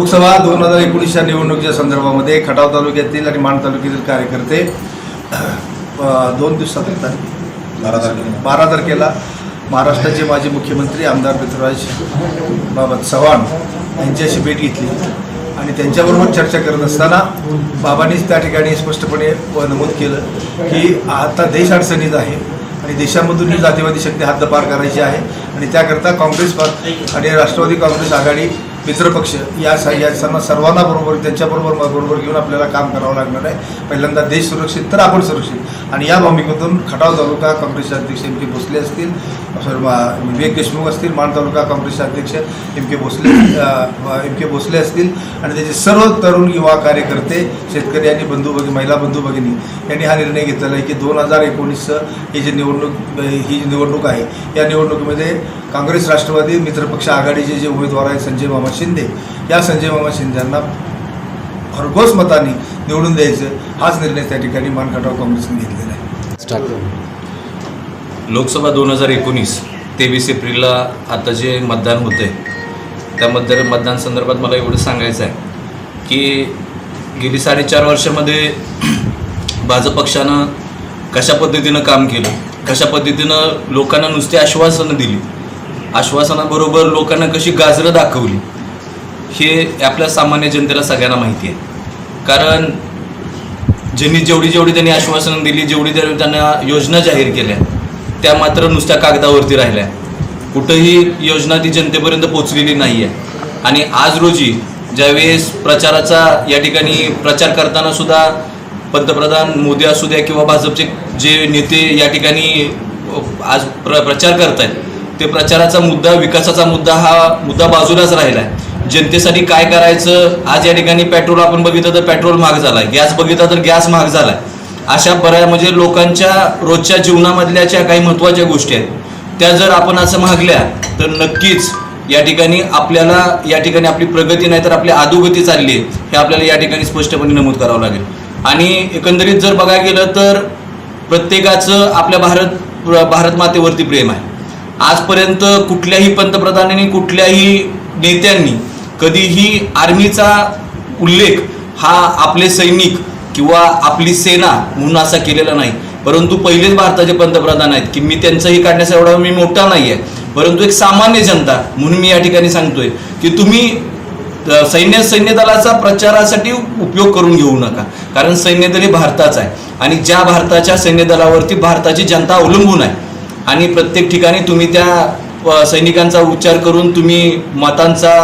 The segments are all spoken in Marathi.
लोकसभा दोन हजार एकोणीसच्या निवडणुकीच्या संदर्भामध्ये खटाव तालुक्यातील आणि मान तालुक्यातील कार्यकर्ते दोन दिवसात येतात. बारा तारखेला. बारा तारखेला महाराष्ट्राचे माजी मुख्यमंत्री आमदार पृथ्वीराज बाबा चव्हाण यांच्याशी भेट घेतली. आणि त्यांच्याबरोबर चर्चा करत असताना बाबांनीच त्या ठिकाणी स्पष्टपणे नमूद केलं की आता देश अडचणीत आहे आणि देशामधून ही जातीवादी शक्ती हद्दपार करायची आहे आणि त्याकरता काँग्रेस आणि राष्ट्रवादी काँग्रेस आघाडी मित्रपक्ष या स या सर्व सर्वांना बरोबर त्यांच्याबरोबर बरोबर घेऊन आपल्याला काम करावं लागणार आहे. पहिल्यांदा देश सुरक्षित तर आपण सुरक्षित. आणि या भूमिकेतून खटाव तालुका काँग्रेसचे अध्यक्ष एम के भोसले असतील सर्व विवेक देशमुख असतील मान तालुका काँग्रेसचे अध्यक्ष M K Bhosale M K Bhosale असतील. आणि त्याचे सर्व तरुण युवा कार्यकर्ते शेतकरी आणि बंधू भगिनी महिला बंधू भगिनी यांनी हा निर्णय घेतलेला आहे की दोन हजार एकोणीसचं ही जी निवडणूक ही जी निवडणूक आहे या निवडणुकीमध्ये काँग्रेस राष्ट्रवादी मित्रपक्ष आघाडीचे जे उमेदवार आहेत संजय मामा शिंदे या संजय मामा शिंदे यांना भरघोस मताने निवडून द्यायचं हाच निर्णय त्या ठिकाणी मानखटाव काँग्रेसने घेतलेला आहे. लोकसभा दोन हजार एकोणीस तेवीस एप्रिलला आता जे मतदान होतं आहे त्या मतदार मतदान संदर्भात मला एवढं सांगायचं आहे की गेली साडेचार वर्षामध्ये भाजप पक्षानं कशा पद्धतीनं काम केलं कशा पद्धतीनं लोकांना नुसती आश्वासनं दिली आश्वासनाबरोबर लोकांना कशी गाजरं दाखवली हे आपल्या सामान्य जनतेला सगळ्यांना माहिती आहे. कारण ज्यांनी जेवढी जेवढी त्यांनी आश्वासनं दिली जेवढी जेवढी त्यांना योजना जाहीर केल्या त्या मात्र नुसत्या कागदावरती राहिल्या. कुठंही योजना ती जनतेपर्यंत पोचलेली नाही आहे आणि आज रोजी ज्यावेळेस प्रचाराचा या ठिकाणी प्रचार करताना सुद्धा पंतप्रधान मोदी असू द्या किंवा भाजपचे जे नेते या ठिकाणी आज प्र प्रचार करत आहेत ते प्रचाराचा मुद्दा विकासाचा मुद्दा हा मुद्दा बाजूलाच राहिला आहे जनतेसाठी काय करायचं? आज या ठिकाणी पेट्रोल आपण बघितलं तर पेट्रोल महाग झालाय. गॅस बघितला तर गॅस महाग झालाय. अशा बऱ्या म्हणजे लोकांच्या रोजच्या जीवनामधल्या ज्या काही महत्त्वाच्या गोष्टी आहेत. त्या जर आपण असं मागल्या तर नक्कीच या ठिकाणी आपल्याला या ठिकाणी आपली प्रगती नाही तर आपली अधोगती चालली आहे हे आपल्याला या ठिकाणी स्पष्टपणे नमूद करावं लागेल. आणि एकंदरीत जर बघायला गेलं तर प्रत्येकाचं आपल्या भारत भारत मातेवरती प्रेम आहे. आजपर्यंत कुठल्याही पंतप्रधानांनी कुठल्याही नेत्यांनी कधीही आर्मीचा उल्लेख हा आपले सैनिक किंवा आपली सेना म्हणून असा केलेला नाही. परंतु पहिलेच भारताचे पंतप्रधान आहेत की मी त्यांचंही काढण्याचा एवढा मी मोठा नाही आहे परंतु एक सामान्य जनता म्हणून मी या ठिकाणी सांगतोय की तुम्ही सैन्य सैन्य दलाचा प्रचारासाठी उपयोग करून घेऊ नका. कारण सैन्य दल हे भारताचं आहे. आणि ज्या भारताच्या सैन्य दलावरती भारताची जनता अवलंबून आहे आणि प्रत्येक ठिकाणी तुम्ही त्या सैनिकांचा उच्चार करून तुम्ही मतांचा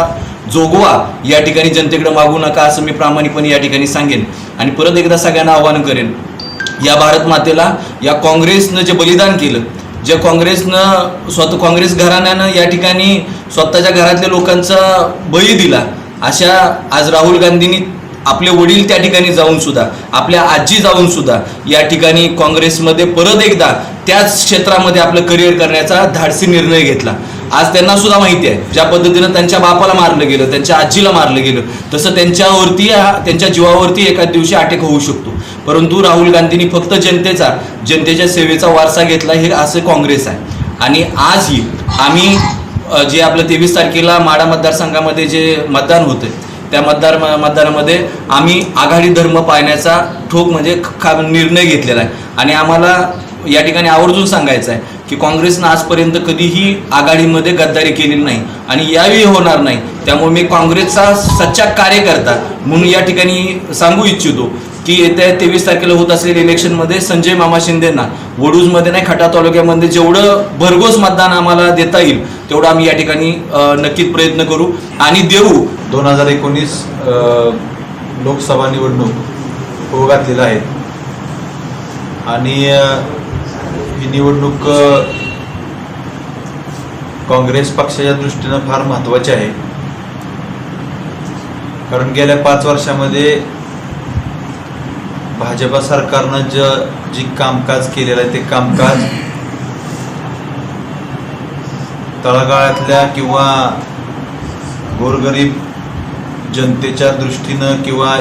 जोगवा या ठिकाणी जनतेकडे मागू नका असं मी प्रामाणिकपणे या ठिकाणी सांगेन. आणि परत एकदा सगळ्यांना आवाहन करेन या भारत मातेला या काँग्रेसनं जे बलिदान केलं जे काँग्रेसनं स्वतः काँग्रेस घराण्यानं या ठिकाणी स्वतःच्या घरातल्या लोकांचा बळी दिला अशा आज राहुल गांधींनी आपले वडील त्या ठिकाणी जाऊन सुद्धा आपल्या आजी जाऊन सुद्धा या ठिकाणी काँग्रेसमध्ये परत एकदा त्याच क्षेत्रामध्ये आपलं करिअर करण्याचा धाडसी निर्णय घेतला. आज त्यांना सुद्धा माहिती आहे. ज्या पद्धतीनं त्यांच्या बापाला मारलं गेलं त्यांच्या आजीला मारलं गेलं तसं त्यांच्यावरती हा- त्यांच्या जीवावरती एका दिवशी अटॅक होऊ शकतो. परंतु राहुल गांधींनी फक्त जनतेचा जनतेच्या सेवेचा वारसा घेतला हे असं काँग्रेस आहे. आणि आजही आम्ही जे आपलं तेवीस तारखेला माडा मतदारसंघामध्ये जे मतदान होतं त्या मतदार मतदानामध्ये आम्ही आघाडी धर्म पाळण्याचा ठोक म्हणजे खा निर्णय घेतलेला आहे. आणि आम्हाला या ठिकाणी आवर्जून सांगायचं आहे की काँग्रेसनं आजपर्यंत कधीही आघाडीमध्ये गद्दारी केलेली नाही आणि यावेळी होणार नाही. त्यामुळे मी काँग्रेसचा सच्चा कार्यकर्ता म्हणून या ठिकाणी सांगू इच्छितो की येत्या तेवीस तारखेला होत असलेल्या इलेक्शनमध्ये संजय मामा शिंदेना वडूजमध्ये नाही खटा तालुक्यामध्ये जेवढं भरघोस मतदान आम्हाला देता येईल तेवढं आम्ही या ठिकाणी नक्कीच प्रयत्न करू. आणि देऊ. दोन हजार एकोणीस लोकसभा निवडणूक हो घातलेला आहे. आणि ही निवडणूक काँग्रेस पक्षाच्या दृष्टीनं फार महत्त्वाची आहे. कारण गेल्या पाच वर्षामध्ये भाजपा सरकारनं ज जी कामकाज केलेलं आहे ते कामकाज तळागाळातल्या किंवा गोरगरीब जनतेच्या दृष्टीनं किंवा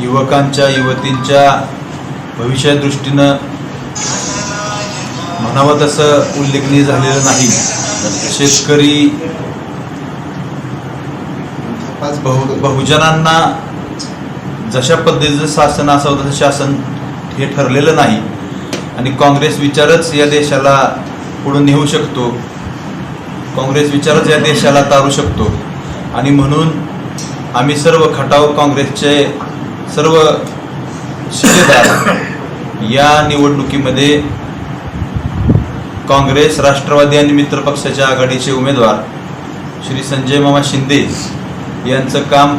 युवकांच्या युवतींच्या भविष्या दृष्टीनं म्हणावं तसं उल्लेखनीय झालेलं नाही. शेतकरी बहु बहुजनांना जशा पद्धतीचं शासन असावं तसं शासन हे ठरलेलं नाही. आणि काँग्रेस विचारच या देशाला पुढे नेऊ शकतो. काँग्रेस विचारच या देशाला तारू शकतो. आणि म्हणून आम्ही सर्व खटाव काँग्रेसचे सर्व शिलेदार या निवडणुकीमध्ये काँग्रेस राष्ट्रवादी आणि मित्र पक्षाच्या आघाडीचे उमेदवार श्री संजय मामा शिंदे यांचं काम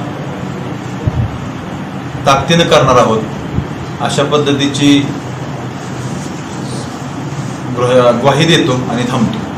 ताकदीनं करणार आहोत. अशा पद्धतीची ग्वाही देतो आणि थांबतो.